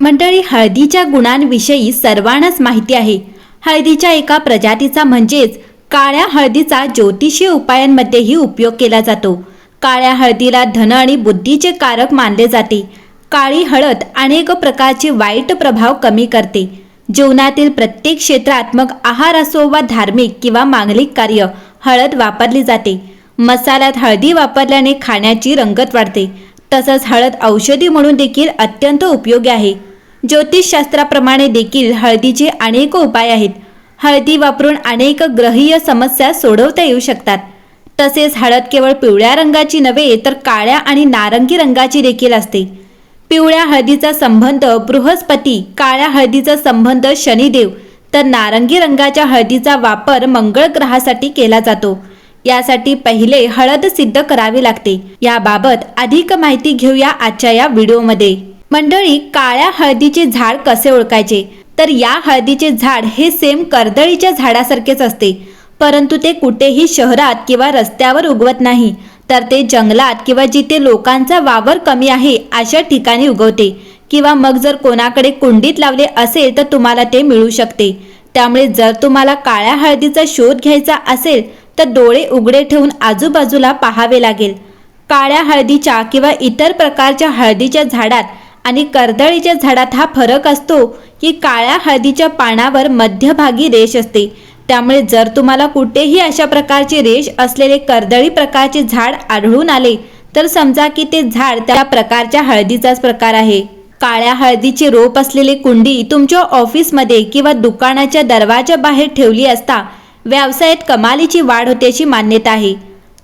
मंडळी हळदीच्या गुणांविषयी सर्वांनाच माहिती आहे. हळदीच्या एका प्रजातीचा म्हणजेच काळ्या हळदीचा ज्योतिषीय उपायांमध्येही उपयोग केला जातो. काळ्या हळदीला धन आणि बुद्धीचे कारक मानले जाते. काळी हळद अनेक प्रकारचे वाईट प्रभाव कमी करते. जीवनातील प्रत्येक क्षेत्रात मग आहार असो वा धार्मिक किंवा मांगलिक कार्य हळद वापरली जाते. मसाल्यात हळदी वापरल्याने खाण्याची रंगत वाढते. तसंच हळद औषधी म्हणून देखील अत्यंत उपयोगी आहे. ज्योतिषशास्त्राप्रमाणे देखील हळदीचे अनेक उपाय आहेत. हळदी वापरून अनेक ग्रहीय समस्या सोडवता येऊ शकतात. तसेच हळद केवळ पिवळ्या रंगाची नव्हे तर काळ्या आणि नारंगी रंगाची देखील असते. पिवळ्या हळदीचा संबंध बृहस्पती काळ्या हळदीचा संबंध शनिदेव तर नारंगी रंगाच्या हळदीचा वापर मंगळ ग्रहासाठी केला जातो. यासाठी पहिले हळद सिद्ध करावी लागते. याबाबत अधिक माहिती घेऊया आजच्या या व्हिडिओमध्ये. मंडळी काळ्या हळदीचे झाड कसे ओळखायचे? तर या हळदीचे झाड हे सेम कर्दळीच्या झाडासारखेच असते. परंतु ते कुठेही शहरात किंवा रस्त्यावर उगवत नाही. तर ते जंगलात किंवा जिथे लोकांचा वावर कमी आहे अशा ठिकाणी उगवते. किंवा मग जर कोणाकडे कुंडीत लावले असेल तर तुम्हाला ते मिळू शकते. त्यामुळे जर तुम्हाला काळ्या हळदीचा शोध घ्यायचा असेल तर डोळे उघडे ठेवून आजूबाजूला पाहावे लागेल. काळ्या हळदीच्या किंवा इतर प्रकारच्या हळदीच्या झाडात आणि कर्दळीच्या झाडात हा फरक असतो की काळ्या हळदीच्या पानावर मध्यभागी रेष असते. त्यामुळे जर तुम्हाला कुठेही अशा प्रकारचे रेष असलेले कर्दळी प्रकारचे झाड आढळून आले तर समजा की ते झाड त्या प्रकारच्या हळदीचाच प्रकार आहे. काळ्या हळदीचे रोप असलेली कुंडी तुमच्या ऑफिसमध्ये किंवा दुकानाच्या दरवाजा बाहेर ठेवली असता व्यवसायात कमालीची वाढ होत्याची मान्यता आहे.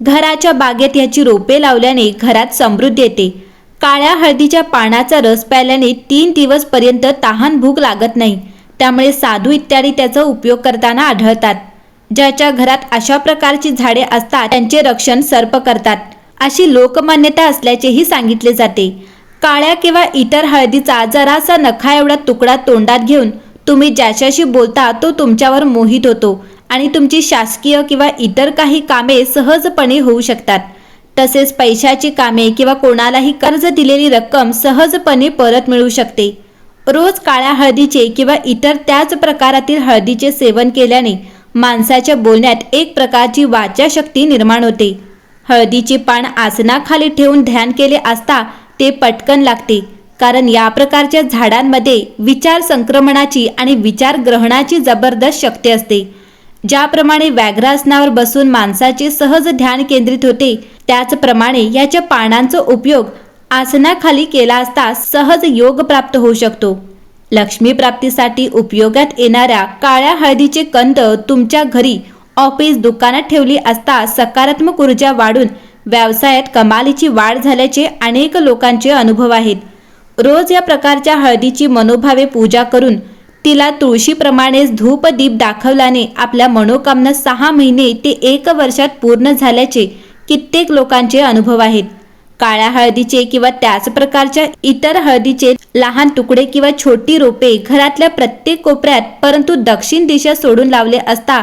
घराच्या बागेत याची रोपे लावल्याने घरात समृद्धी येते. काळ्या हळदीच्या पानाचा रस प्यायल्याने तीन दिवसपर्यंत तहान भूक लागत नाही. त्यामुळे साधू इत्यादी त्याचा उपयोग करताना आढळतात. ज्याच्या घरात अशा प्रकारची झाडे असतात त्यांचे रक्षण सर्प करतात. अशी लोकमान्यता असल्याचेही सांगितले जाते. काळ्या किंवा इतर हळदीचा जरासा नखा एवढा तुकडा तोंडात घेऊन तुम्ही ज्याच्याशी बोलता तो तुमच्यावर मोहित होतो आणि तुमची शासकीय किंवा इतर काही कामे सहजपणे होऊ शकतात. तसेच पैशाची कामे किंवा कोणालाही कर्ज दिलेली रक्कम सहजपणे परत मिळू शकते. रोज काळ्या हळदीचे किंवा इतर त्याच प्रकारातील हळदीचे सेवन केल्याने माणसाच्या बोलण्यात एक प्रकारची वाचाशक्ती निर्माण होते. हळदीचे पान आसनाखाली ठेवून ध्यान केले असता ते पटकन लागते कारण या प्रकारच्या झाडांमध्ये विचार संक्रमणाची आणि विचार ग्रहणाची जबरदस्त शक्ती असते. ज्याप्रमाणे व्याघ्रासनावर बसून माणसाचे सहज ध्यान केंद्रित होते त्याचप्रमाणे याच्या पानांचा उपयोग आसनाखाली केला असता सहज योग प्राप्त होऊ शकतो. लक्ष्मी प्राप्तीसाठी उपयोगात येणाऱ्या काळ्या हळदीचे कंद तुमच्या घरी ऑफिस दुकानात ठेवली असता सकारात्मक ऊर्जा वाढून व्यवसायात कमालीची वाढ झाल्याचे अनेक लोकांचे अनुभव आहेत. रोज या प्रकारच्या हळदीची मनोभावे पूजा करून तिला तुळशीप्रमाणेच धूपदीप दाखवल्याने आपल्या मनोकामना सहा महिने ते एक वर्षात पूर्ण झाल्याचे कित्येक लोकांचे अनुभव आहेत. काळ्या हळदीचे किंवा त्याच प्रकारच्या इतर हळदीचे लहान तुकडे किंवा छोटी रोपे घरातल्या प्रत्येक कोपऱ्यात परंतु दक्षिण दिशा सोडून लावले असता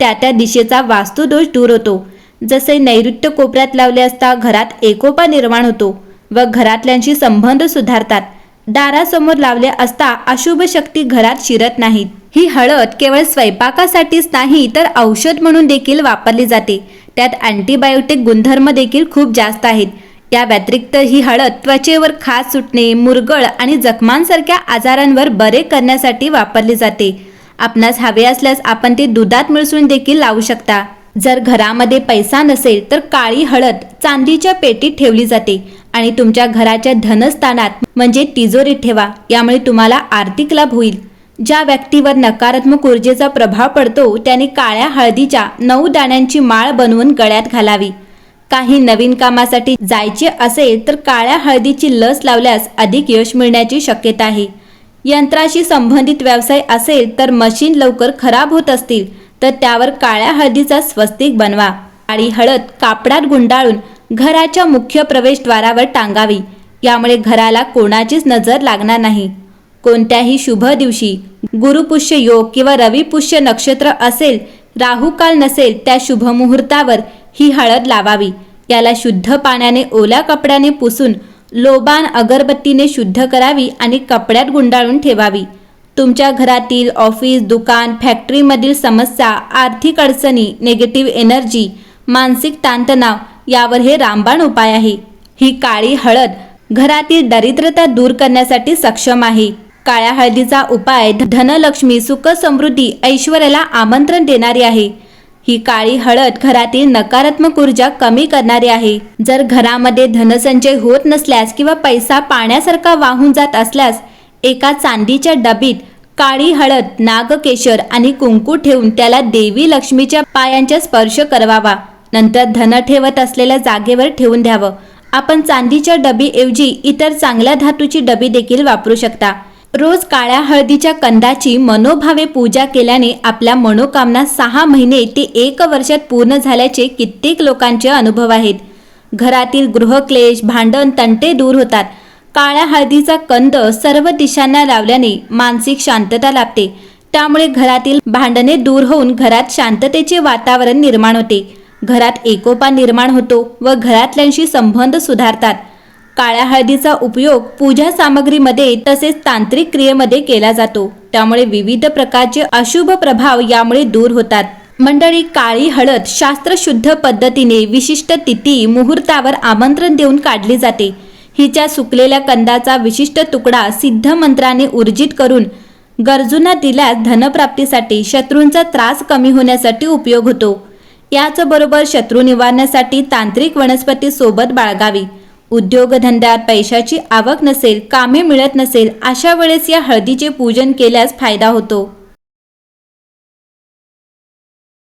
त्या त्या दिशेचा वास्तुदोष दूर होतो. जसे नैऋत्य कोपऱ्यात लावले असता घरात एकोपा निर्माण होतो व घरातल्यांशी संबंध सुधारतात. दारासमोर लावले असता अशुभ शक्ती घरात शिरत नाहीत. ही हळद केवळ स्वयंपाकासाठीच नाही तर औषध म्हणून देखील वापरली जाते. त्यात अँटीबायोटिक गुणधर्म देखील खूप जास्त आहेत. या व्यतिरिक्त ही हळद त्वचेवर खाज सुटणे मुरगळ आणि जखमांसारख्या आजारांवर बरे करण्यासाठी वापरली जाते. आपणास हवे असल्यास आपण ते दुधात मिसळून देखील लावू शकता. जर घरामध्ये पैसा नसेल तर काळी हळद चांदीच्या पेटीत ठेवली जाते. आणि तुमच्या घराच्या धनस्थानात म्हणजे तिजोरीत ठेवा. यामुळे तुम्हाला आर्थिक लाभ होईल. ज्या व्यक्तीवर नकारात्मक ऊर्जेचा प्रभाव पडतो त्याने काळ्या हळदीच्या नऊ दाण्यांची माळ बनवून गळ्यात घालावी. काही नवीन कामासाठी जायचे असेल तर काळ्या हळदीची लस लावल्यास अधिक यश मिळण्याची शक्यता आहे. यंत्राशी संबंधित व्यवसाय असेल तर मशीन लवकर खराब होत असतील तर त्यावर काळ्या हळदीचा स्वस्तिक बनवा. काळी हळद कापडात गुंडाळून घराच्या मुख्य प्रवेशद्वारावर टांगावी. यामुळे घराला कोणाचीच नजर लागणार नाही. कोणत्याही शुभ दिवशी गुरुपुष्य योग किंवा रविपुष्य नक्षत्र असेल राहुकाल नसेल त्या शुभ मुहूर्तावर ही हळद लावावी. याला शुद्ध पाण्याने ओल्या कपड्याने पुसून लोबान अगरबत्तीने शुद्ध करावी आणि कपड्यात गुंडाळून ठेवावी. तुमच्या घरातील ऑफिस दुकान फॅक्टरीमधील समस्या आर्थिक अडचणी निगेटिव्ह एनर्जी मानसिक ताणतणाव यावर हे रामबाण उपाय आहे. ही काळी हळद घरातील दरिद्रता दूर करण्यासाठी सक्षम आहे. काळ्या हळदीचा उपाय धनलक्ष्मी सुख समृद्धी ऐश्वर्याला आमंत्रण देणारी आहे. ही काळी हळद घरातील नकारात्मक ऊर्जा कमी करणारी आहे. जर घरामध्ये धनसंचय होत नसल्यास किंवा पैसा पाण्यासारखा वाहून जात असल्यास एका चांदीच्या डबीत काळी हळद नागकेशर आणि कुंकू ठेवून त्याला देवी लक्ष्मीच्या पायांचा स्पर्श करवावा नंतर धन ठेवत असलेल्या जागेवर ठेवून द्यावं. आपण चांदीच्या डबीऐवजी इतर चांगल्या धातूची डबी देखील वापरू शकता. रोज काळ्या हळदीच्या कंदाची मनोभावे पूजा केल्याने आपल्या मनोकामना सहा महिने ते एक वर्षात पूर्ण झाल्याचे कित्येक लोकांचे अनुभव आहेत. घरातील गृहक्लेश भांडण तंटे दूर होतात. काळ्या हळदीचा कंद सर्व दिशांना लावल्याने मानसिक शांतता लाभते. त्यामुळे घरातील भांडणे दूर होऊन घरात शांततेचे वातावरण निर्माण होते. घरात एकोपा निर्माण होतो व घरातल्यांशी संबंध सुधारतात. काळ्या हळदीचा उपयोग पूजा सामग्रीमध्ये तसेच तांत्रिक क्रियेमध्ये केला जातो. त्यामुळे विविध प्रकारचे अशुभ प्रभाव यामुळे दूर होतात. मंडळी काळी हळद शास्त्रशुद्ध पद्धतीने विशिष्ट तिथी मुहूर्तावर आमंत्रण देऊन काढली जाते. हिच्या सुकलेल्या कंदाचा विशिष्ट तुकडा सिद्ध मंत्राने ऊर्जित करून गरजूंना दिल्यास धनप्राप्तीसाठी शत्रूंचा त्रास कमी होण्यासाठी उपयोग होतो. याचबरोबर शत्रू निवारण्यासाठी तांत्रिक वनस्पती सोबत बाळगावी. उद्योगधंद्यात पैशाची आवक नसेल कामे मिळत नसेल अशा वेळेस या हळदीचे पूजन केल्यास फायदा होतो.